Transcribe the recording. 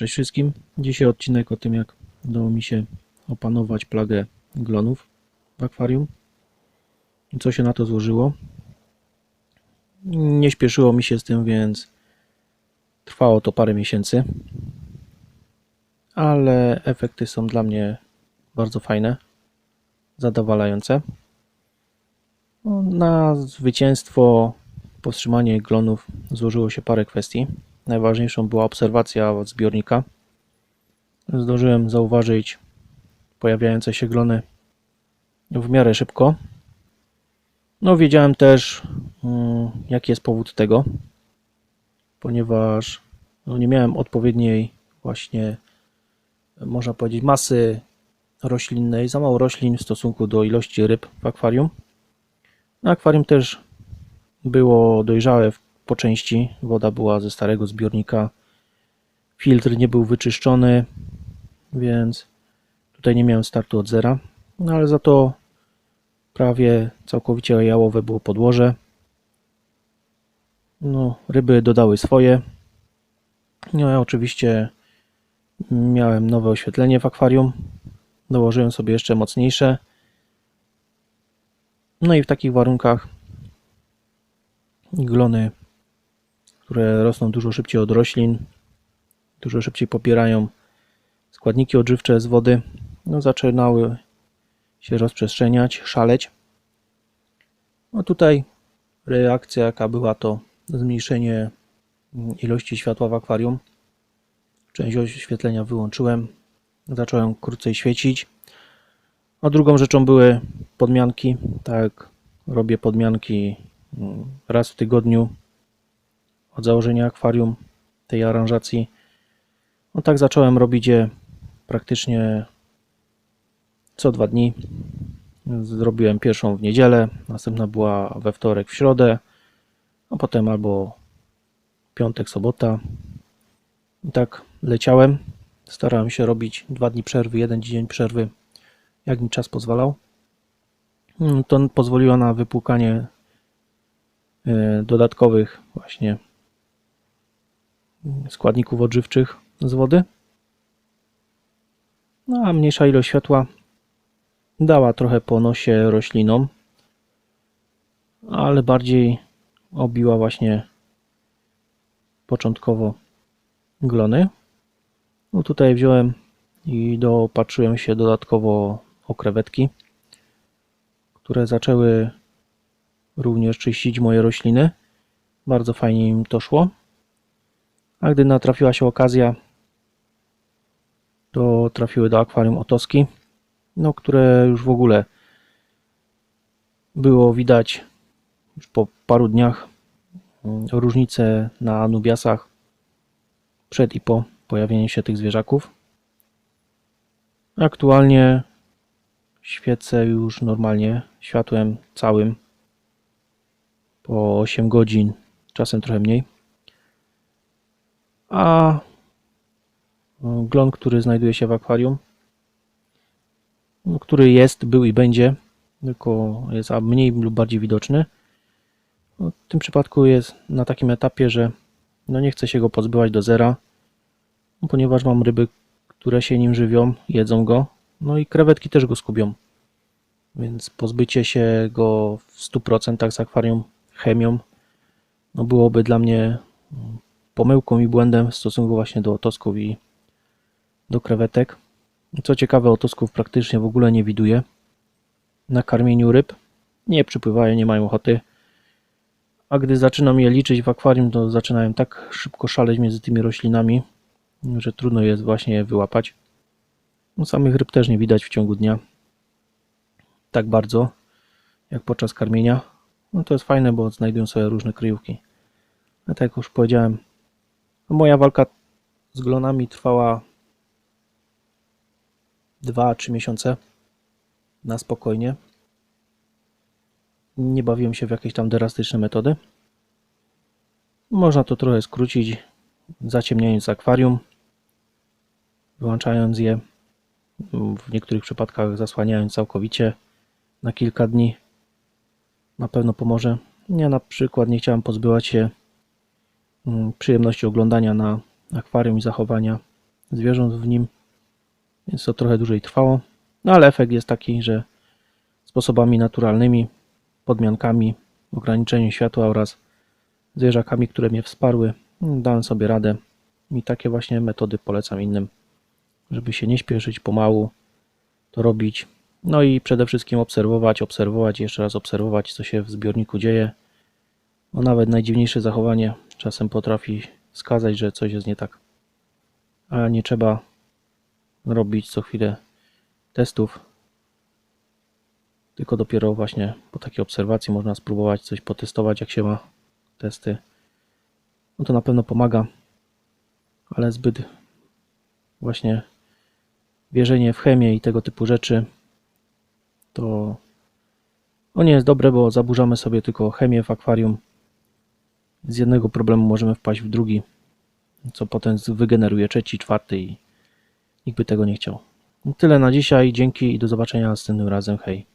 cześć wszystkim. Dzisiaj odcinek o tym, jak udało mi się opanować plagę glonów w akwarium. I co się na to złożyło. Nie śpieszyło mi się z tym, więc trwało to parę miesięcy. Ale efekty są dla mnie bardzo fajne, zadowalające. Na zwycięstwo, powstrzymanie glonów złożyło się parę kwestii. Najważniejszą była obserwacja zbiornika. Zdążyłem zauważyć pojawiające się glony w miarę szybko. No, wiedziałem też, mm, jaki jest powód tego, ponieważ no, nie miałem odpowiedniej, właśnie, można powiedzieć, masy roślinnej, za mało roślin w stosunku do ilości ryb w akwarium. No, akwarium też było dojrzałe w- po części. Woda była ze starego zbiornika. Filtr nie był wyczyszczony, więc tutaj nie miałem startu od zera. No ale za to prawie całkowicie jałowe było podłoże. No, ryby dodały swoje. No ja oczywiście miałem nowe oświetlenie w akwarium. Dołożyłem sobie jeszcze mocniejsze. No i w takich warunkach glony, które rosną dużo szybciej od roślin, dużo szybciej popierają składniki odżywcze z wody, no zaczynały się rozprzestrzeniać, szaleć. No tutaj reakcja jaka była to zmniejszenie mm, ilości światła w akwarium. Część oświetlenia wyłączyłem, zacząłem krócej świecić. A drugą rzeczą były podmianki. Tak, robię podmianki mm, raz w tygodniu od założenia akwarium, tej aranżacji. No tak zacząłem robić je praktycznie co dwa dni. Zrobiłem pierwszą w niedzielę, następna była we wtorek, w środę, a potem albo piątek, sobota. I tak leciałem. Starałem się robić dwa dni przerwy, jeden dzień przerwy, jak mi czas pozwalał. Mm, To pozwoliło na wypłukanie e, dodatkowych właśnie składników odżywczych z wody. No a mniejsza ilość światła dała trochę po nosie roślinom, ale bardziej obiła właśnie początkowo glony. No tutaj wziąłem i dopatrzyłem się dodatkowo o krewetki, które zaczęły również czyścić moje rośliny. Bardzo fajnie im to szło. A gdy natrafiła się okazja, to trafiły do akwarium otoski, no, które już w ogóle było widać już po paru dniach mm, różnice na Anubiasach przed i po pojawieniu się tych zwierzaków. Aktualnie świecę już normalnie światłem całym po 8 godzin, czasem trochę mniej. A no, glon, który znajduje się w akwarium, no, który jest, był i będzie, tylko jest mniej lub bardziej widoczny. No, w tym przypadku jest na takim etapie, że no nie chcę się go pozbywać do zera, no, ponieważ mam ryby, które się nim żywią, jedzą go, no i krewetki też go skubią. Więc pozbycie się go w 100% z akwarium chemią no byłoby dla mnie pomyłką i błędem w stosunku właśnie do otosków i do krewetek. Co ciekawe, otosków praktycznie w ogóle nie widuję na karmieniu ryb. Nie przypływają, nie mają ochoty. A gdy zaczynam je liczyć w akwarium, to zaczynają tak szybko szaleć między tymi roślinami, że trudno jest właśnie je wyłapać. No, samych ryb też nie widać w ciągu dnia tak bardzo jak podczas karmienia. No to jest fajne, bo znajdują sobie różne kryjówki. A tak jak już powiedziałem, moja walka z glonami trwała 2-3 miesiące na spokojnie. Nie bawiłem się w jakieś tam drastyczne metody. Można to trochę skrócić, zaciemniając akwarium, wyłączając je, w niektórych przypadkach zasłaniając całkowicie na kilka dni. Na pewno pomoże. Ja na przykład nie chciałem pozbywać się przyjemności oglądania na akwarium i zachowania zwierząt w nim, więc to trochę dłużej trwało. No ale efekt jest taki, że sposobami naturalnymi, podmiankami, ograniczeniem światła oraz zwierzakami, które mnie wsparły, dałem sobie radę i takie właśnie metody polecam innym, żeby się nie śpieszyć, pomału to robić. No i przede wszystkim obserwować, obserwować, jeszcze raz obserwować, co się w zbiorniku dzieje. Bo nawet najdziwniejsze zachowanie czasem potrafi wskazać, że coś jest nie tak. A nie trzeba robić co chwilę testów, tylko dopiero właśnie po takiej obserwacji można spróbować coś potestować, jak się ma testy. No to na pewno pomaga, ale zbyt właśnie wierzenie w chemię i tego typu rzeczy to no nie jest dobre, bo zaburzamy sobie tylko chemię w akwarium. Z jednego problemu możemy wpaść w drugi, co potem wygeneruje trzeci, czwarty i nikt by tego nie chciał. Tyle na dzisiaj, dzięki i do zobaczenia następnym razem, hej.